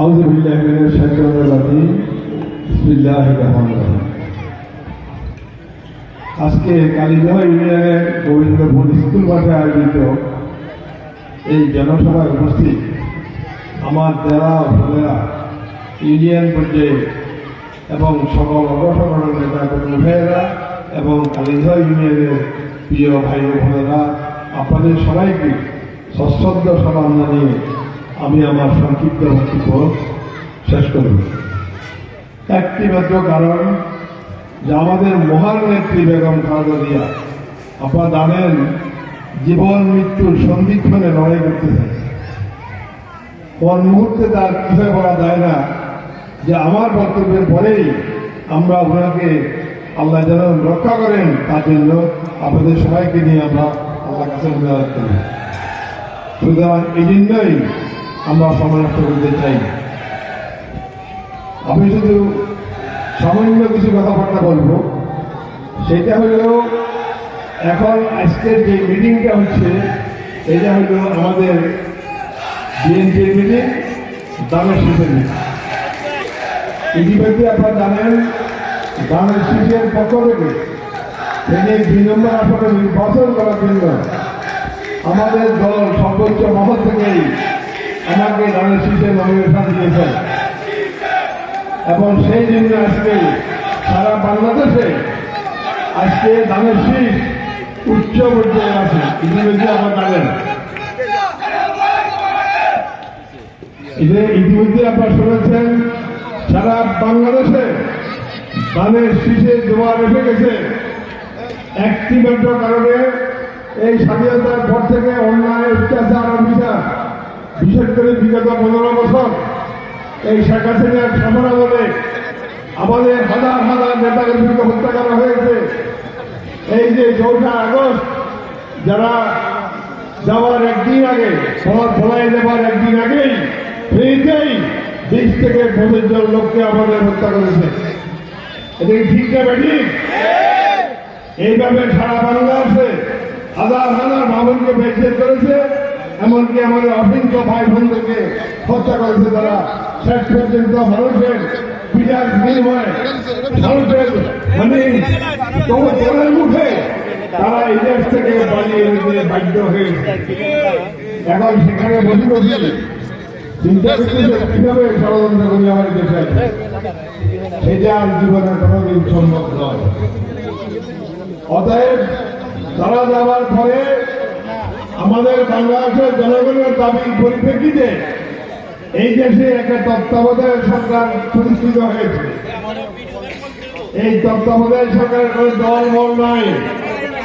أعوذ بالله من الشيطان الرجيم بسم الله الرحمن الرحيم আজকে কালীদহ ইউনিয়নের গোবিন্দপুর স্কুল মাঠে আয়োজিত এই জনসভায় উপস্থিত আমার জেলা উপজেলা ইউনিয়ন পর্যায়ে এবং সকল অংশগ্রহণ নেতা কর্মী ভাইয়েরা এবং কালীদহ ইউনিয়নের প্রিয় ভাই ও বোনেরা আপনাদের সবাইকে সশ্রদ্ধ সমান জানিয়ে আমি আমার সংক্ষিপ্ত বক্তব্য শেষ করব। একটি মাত্র কারণ যে আমাদের মহান নেত্রী বেগম খালেদা জিয়া জানেন জীবন মৃত্যুর সন্ধিক্ষণে লড়াই করতেছেন। কোন মুহূর্তে তার বিষয় বলা যায় না যে আমার বক্তব্যের পরেই আমরা ওনাকে আল্লাহ যেন রক্ষা করেন, তার জন্য আপনাদের সবাইকে নিয়ে আমরা আল্লাহ কাছে সুতরাং এই জন্যই আমরা সময় নষ্ট করতে চাই। আমি শুধু সামান্য কিছু কথাবার্তা বলব। সেটা হলো, এখন আজকের যে মিটিংটা হচ্ছে, এটা হলো আমাদের বিএনপির মিটিং দামের শীষের মিটিং ইতিমধ্যে আপনারা জানেন, দামের শীষের পক্ষ থেকে তিনি দুই নম্বর আসনে নির্বাচন করার জন্য আমাদের দল সর্বোচ্চ মহল থেকেই আমাকে দানের শীষে নমিনেশন দিয়েছেন। এবং সেই জন্য আজকে সারা বাংলাদেশে আজকে দানের শীষ উচ্চ পর্যায়ে আছে। ইতিমধ্যে আপনারা জানেন ইতিমধ্যে আপনারা শুনেছেন, সারা বাংলাদেশে ধানের শীষে জোয়ার এসে গেছে। একটি মাত্র কারণে এই স্বাধীনতার পর থেকে অন্যায়, অত্যাচার অভিযান বিশেষ করে বিগত পনেরো বছর এই শেখ হাসিনার শাসন আমলে আমাদের হাজার হাজার নেতাকর্মীকে হত্যা করা হয়েছে। এই যে চৌঠা আগস্ট যারা যাওয়ার একদিন আগে সবার ফলাই যাবার একদিন আগেই ফ্রিতেই বিশ থেকে পঁচিশ জন লোককে আমাদের হত্যা করেছে। এটা ঠিক না ঠিক এইভাবে সারা বাংলাদেশে হাজার হাজার ভবনকে বেঁচে করেছে। এমনকি আমাদের অসংখ্য ভাই বোনদেরকে হত্যা করেছে তারা। শেষ পর্যন্ত মানুষের বিরাট বিনিময়ে মানুষের মানে মুখে তারা এই দেশ থেকে পালিয়ে বাধ্য হয়েছে এখন সেখানে বসে বসে চিন্তা করতেছে কীভাবে ষড়যন্ত্র করি আমার দেশে সেটা আর জীবনে কোনোদিন সম্ভব নয়। অতএব তারা যাওয়ার পরে আমাদের বাংলাদেশের জনগণের দাবির পরিপ্রেক্ষিতে এই দেশে একটা তত্ত্বাবধায়ক সরকার প্রতিষ্ঠিত হয়েছে। এই তত্ত্বাবধায়ক সরকারের কোনো দল মল নাই,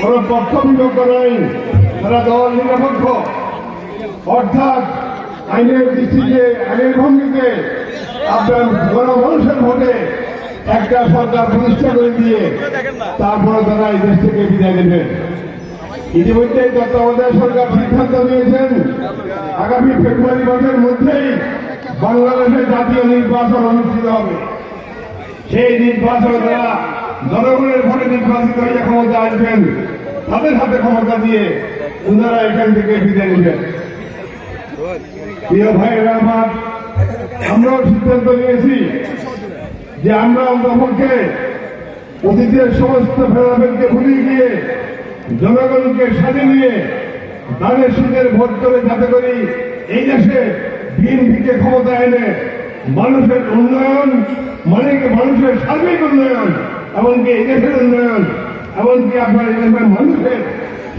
কোনো পক্ষ বিপক্ষ নাই, তারা দল নিরপেক্ষ। অর্থাৎ আইনের দৃষ্টিতে, আইনের ভঙ্গিতে আপনার গণমানুষের ভোটে একটা সরকার প্রতিষ্ঠা করে দিয়ে তারপরে তারা এই দেশ থেকে বিদায় নেবেন ইতিমধ্যে তত্ত্বাবধায়ক সরকার সিদ্ধান্ত নিয়েছেন, আগামী ফেব্রুয়ারি মাসের মধ্যেই বাংলাদেশে জাতীয় নির্বাচন অনুষ্ঠিত হবে। সেই নির্বাচন তারা জনগণের ভোটে নির্বাচিত হয়ে ক্ষমতা আসবেন, তাদের হাতে ক্ষমতা দিয়ে ওনারা এখান থেকে বিদায় নেবেন। প্রিয় ভাইয়েরা আমার, আমরাও সিদ্ধান্ত নিয়েছি যে আমরা অন্তপক্ষে অতীতের সমস্ত ভেদাভেদকে ভুলিয়ে গিয়ে জনগণকে সাথে নিয়ে দানের সুদের ভোট করে যাতে করি এই দেশে বিএনপিকে ক্ষমতা এনে মানুষের উন্নয়ন মানে মানুষের সার্বিক উন্নয়ন, এমনকি এই দেশের উন্নয়ন, এমনকি আপনার এই দেশের মানুষের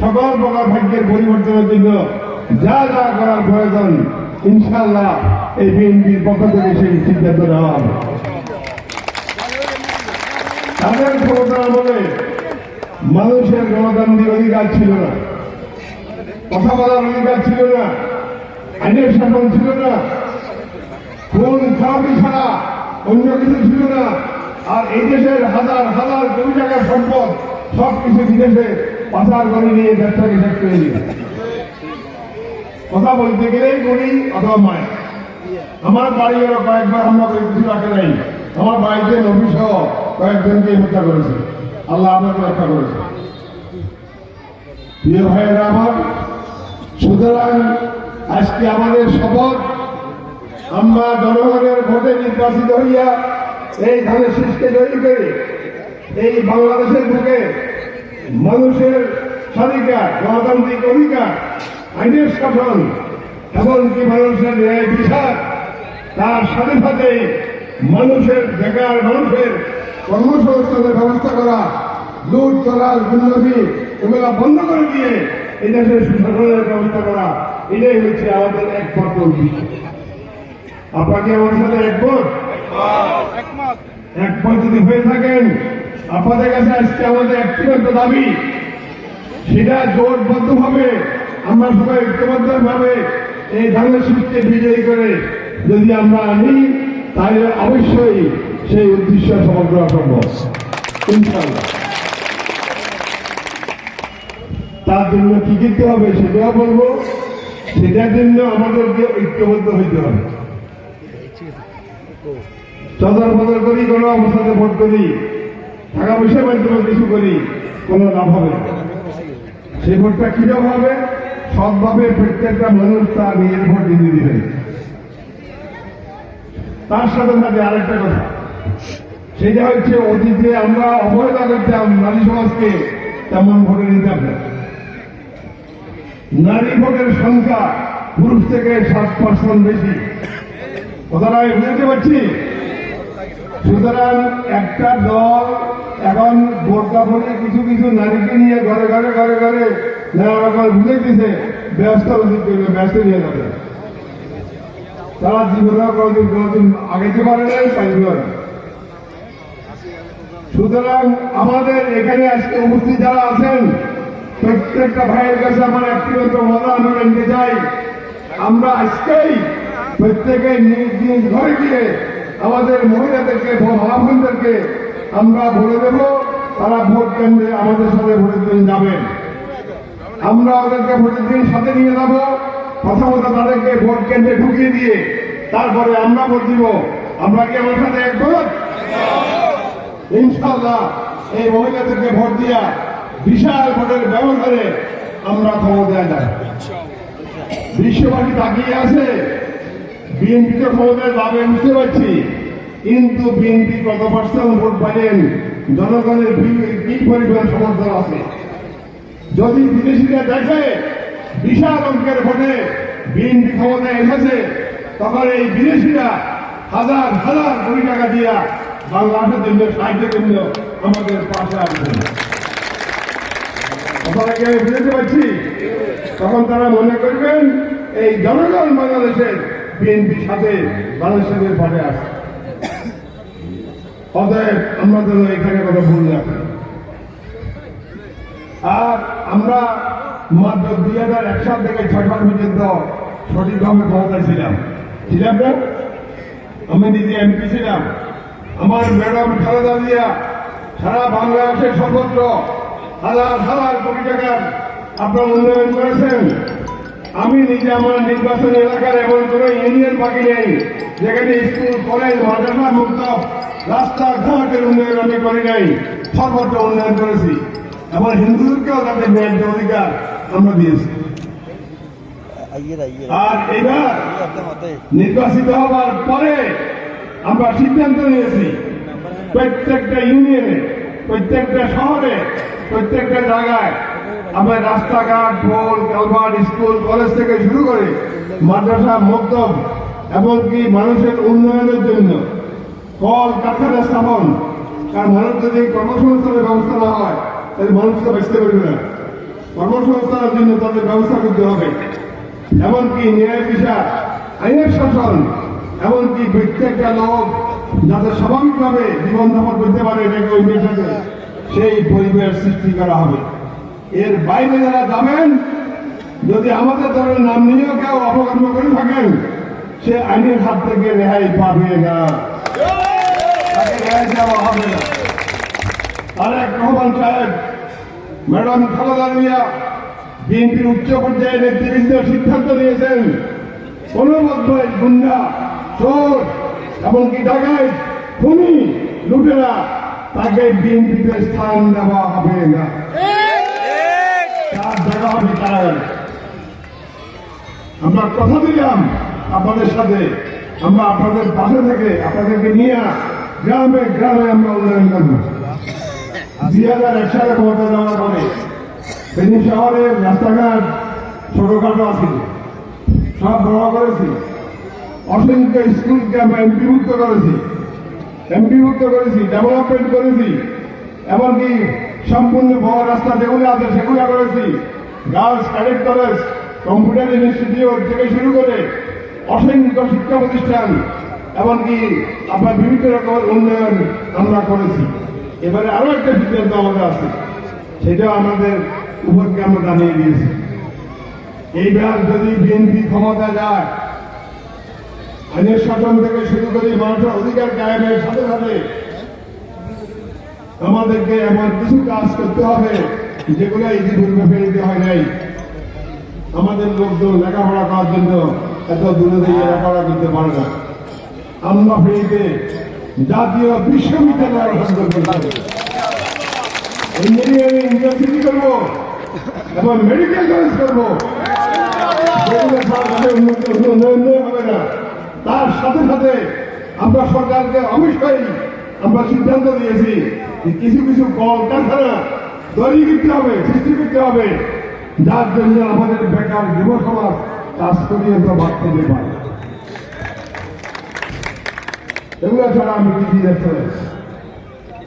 সকল প্রকার ভাগ্যের পরিবর্তনের জন্য যা যা করার প্রয়োজন ইনশাল্লাহ এই বিএনপির পক্ষ থেকে সেই সিদ্ধান্ত নেওয়া হবে। তাদের ক্ষমতা আমলে মানুষের গণতান্ত্রিক অধিকার ছিল না। কথা বলার অধিকার ছিল না। আইনের শাসন ছিল না। কোন খারাপি ছাড়া অন্য কিছু ছিল না। আর এই দেশের হাজার হাজার কোটি টাকার সম্পদ সব কিছু বিদেশে পাচার করে নিয়ে ব্যবসাকে শেষ করে দিল কথা বলতে গেলেই করি অথবা মায়। আমার বাড়ি ওরা কয়েকবার করে কিছু রাখে নাই। আমার বাড়িতে নবী সহ কয়েকজনকে হত্যা করেছে। আল্লাহ আপনাকে রক্ষা করেছে। প্রিয় ভাইয়েরা আমার, সুতরাং আজকে আমাদের শপথ, আমরা জনগণের ভোটে নির্বাচিত হইয়া এই ধানের শীষকে তৈরি করে এই বাংলাদেশের বুকে মানুষের স্বাধিকার, গণতান্ত্রিক অধিকার, আইনের শাসন, এমনকি মানুষের ন্যায় বিচার, তার সাথে সাথে মানুষের বেকার মানুষের কর্মসংস্থানের ব্যবস্থা করা লুট চলার গুন্ডামি এগুলা বন্ধ করে দিয়ে এই দেশের সুশাসনের ব্যবস্থা করা এটাই হচ্ছে আমাদের একমাত্র উদ্দেশ্য। আপনাকে আমার সাথে একমত? একমত। যদি হয়ে থাকেন আপনাদের কাছে আজকে আমাদের একটিমাত্র দাবি সেটা জোটবদ্ধ ভাবে আমরা সবাই ঐক্যবদ্ধ ভাবে এই ধানের শীতকে বিজয়ী করে যদি আমরা আনি তাহলে অবশ্যই সেই উদ্দেশ্য করা সম্ভব। তার জন্য কি করতে হবে সেটাও বলব। সেটার জন্য আমাদেরকে ঐক্যবদ্ধ হইতে হবে। চদর বদল করি, কোনো অবস্থাতে ভোট করি, টাকা পয়সার মাধ্যমে কিছু করি, কোনো লাভ হবে সেই ভোটটা কীরকম হবে? সৎভাবে প্রত্যেকটা মানুষ তার নিজের ভোট দিয়ে দিবে তার সাথে সাথে আরেকটা কথা। সেটা হচ্ছে অতীতে আমরা অবহেলা করতাম নারী সমাজকে তেমন ভোটে নিতাম না। নারী ভোটের সংখ্যা পুরুষ থেকে সাত পার্সেন্ট বেশি। কথাটা বুঝতে পারছি? সুতরাং একটা দল এখন ভোটে কিছু কিছু নারীকে নিয়ে ঘরে ঘরে ঘরে ঘরে নানা রকম বুঝে দিছে ব্যস্ত ব্যস্ত নিয়ে যাবে তারা জীবনে কোনোদিন কোনোদিন আগাইতে পারে নাই পাইবে না সুতরাং আমাদের এখানে আজকে উপস্থিত যারা আছেন, প্রত্যেকটা ভাইয়ের কাছে আমার একটিমাত্র মজা আমি নিতে চাই, আমরা আজকেই প্রত্যেকে নিজ নিজ ঘরে গিয়ে আমাদের মহিলাদেরকে মহাফনদেরকে আমরা বলে দেব, তারা ভোট কেন্দ্রে আমাদের সাথে ভোটের দিন যাবেন। আমরা ওদেরকে ভোটের দিন সাথে নিয়ে যাব। প্রথমত তাদেরকে ভোট কেন্দ্রে ঢুকিয়ে দিয়ে তারপরে আমরা ভোট দিব। আমরা কি আমার সাথে একমত? ইনশাল্লাহ এই মহিলাদেরকে ভোট দিয়া বিশাল ভোটের ব্যবধানে আমরা ক্ষমতায় যাই বিশ্ববাসী তাকিয়ে আছে, বিএনপি তো ক্ষমতায় যাবে, বুঝতে পারছি। কিন্তু বিএনপি কত পার্সেন্ট ভোট পাইলেন জনগণের কি পরিমাণ সমর্থন আছে। যদি বিদেশিরা দেখে বিশাল অঙ্কের ভোটে বিএনপি ক্ষমতায় এসেছে। তখন এই বিদেশিরা হাজার হাজার কোটি টাকা দিয়া বাংলাদেশের জন্য সাহায্যের জন্য আমাদের পাশে কথাটাকে আমি বুঝতে পারছি? তখন তারা মনে করবেন, এই জনগণ বাংলাদেশের বিএনপির সাথে বাংলাদেশের পাশে আছে। অতএব আমরা যেন এখানে কথা ভুল আর আমরা মাত্র দুই হাজার এক সাল থেকে ছয় সাল পর্যন্ত সঠিকভাবে ক্ষমতায় ছিলাম। ছিলাম আমি নিজে এমপি ছিলাম। আমার ম্যাডাম খালেদা জিয়া, সারা বাংলাদেশের সর্বত্র হাজার হাজার কোটি টাকার আপনার উন্নয়ন করেছেন। আমি নিজে আমার নির্বাচনী এলাকার এমন কোনো ইউনিয়ন বাকি নেই। যেখানে স্কুল, কলেজ, মাদ্রাসা মুক্ত রাস্তাঘাটের উন্নয়ন আমি করি নাই। সর্বত্র উন্নয়ন করেছি। আমার হিন্দুদেরকেও তাদের ন্যায্য অধিকার আমরা দিয়েছি। আর এবার নির্বাচিত হওয়ার পরে আমরা সিদ্ধান্ত নিয়েছি প্রত্যেকটা ইউনিয়নে প্রত্যেকটা শহরে প্রত্যেকটা জায়গায় আমরা রাস্তাঘাট ভোল কালভার্ট স্কুল কলেজ থেকে শুরু করে মাদ্রাসা মক্তব এমনকি মানুষের উন্নয়নের জন্য কল কারখানা স্থাপন কারণ মানুষ যদি কর্মসংস্থানের ব্যবস্থা না হয় তাহলে মানুষ তো বাঁচতে পারবে না। কর্মসংস্থানের জন্য তাদের ব্যবস্থা করতে হবে। এমনকি ন্যায় বিচার, আইনের শাসন, এমনকি প্রত্যেকটা লোক যাতে স্বাভাবিকভাবে জীবনযাপন করতে পারে সেই পরিবেশ সৃষ্টি করা হবে। এর বাইরে যারা যাবেন, যদি আমাদের দলের নাম নিয়েও কেউ অপকর্ম করে থাকেন, সে আইনের হাত থেকে রেহাই পাবে না। তাকে রেহাই দেওয়া হবে না। রহমান সাহেব ম্যাডাম খালেদা জিয়া, বিএনপির উচ্চ পর্যায়ে নেতৃবৃন্দ সিদ্ধান্ত নিয়েছেন। মধ্যে গুন্ডা, চোর এমনকি ডাকাই খুনি লুটেরা, তাকে বিএনপিতে স্থান দেওয়া হবে না। আমরা কথা দিলাম আপনাদের সাথে। আমরা আপনাদের পাশে থেকে আপনাদেরকে নিয়ে গ্রামে গ্রামে আমরা উন্নয়ন করব। দুই হাজার এক সালে ক্ষমতা ফেনী শহরের রাস্তাঘাট, ছোটখাটো আছে সব বড় করেছি। অসংখ্য স্কুলকে আমরা এমপিভুক্ত করেছি। এমপিভুক্ত করেছি, ডেভেলপমেন্ট করেছি, এমনকি সম্পূর্ণ বড় রাস্তা যেগুলো আছে সেগুলো করেছি। Girls cadet college, computer institute থেকে শুরু করে অসংখ্য শিক্ষা প্রতিষ্ঠান, এমনকি আপনার বিভিন্ন রকমের উন্নয়ন আমরা করেছি। এবারে আরও একটা সিদ্ধান্ত আমাদের আছে। সেটাও আমাদের উপরকে আমরা জানিয়ে দিয়েছি এইবার যদি বিএনপি ক্ষমতা যায়, আইনের শাসন থেকে শুরু করে মানুষের অধিকার কায়েমের সাথে সাথে আমাদেরকে এমন কিছু কাজ করতে হবে যেগুলো ইতিপূর্বে ফেলতে হয় নাই। আমাদের লোকজন লেখাপড়া করার জন্য এত দূরে থেকে লেখাপড়া করতে পারে না। আমরা ফেরিতে জাতীয় বিশ্ববিদ্যালয় গঠন করতে পারি ইঞ্জিনিয়ারিং ইউনিভার্সিটি করব এবং মেডিকেল কলেজ করব উন্নয়ন হবে না তার সাথে সাথে আমরা সরকারকে অবশ্যই আমরা সিদ্ধান্ত দিয়েছি যে কিছু কিছু কলকারখানা তৈরি করতে হবে সৃষ্টি করতে হবে যার জন্য আমাদের বেকার যুব সমাজ কাজ করিয়ে তো ভাত খেতে পারে এগুলো ছাড়া আমি কিছু দেখতে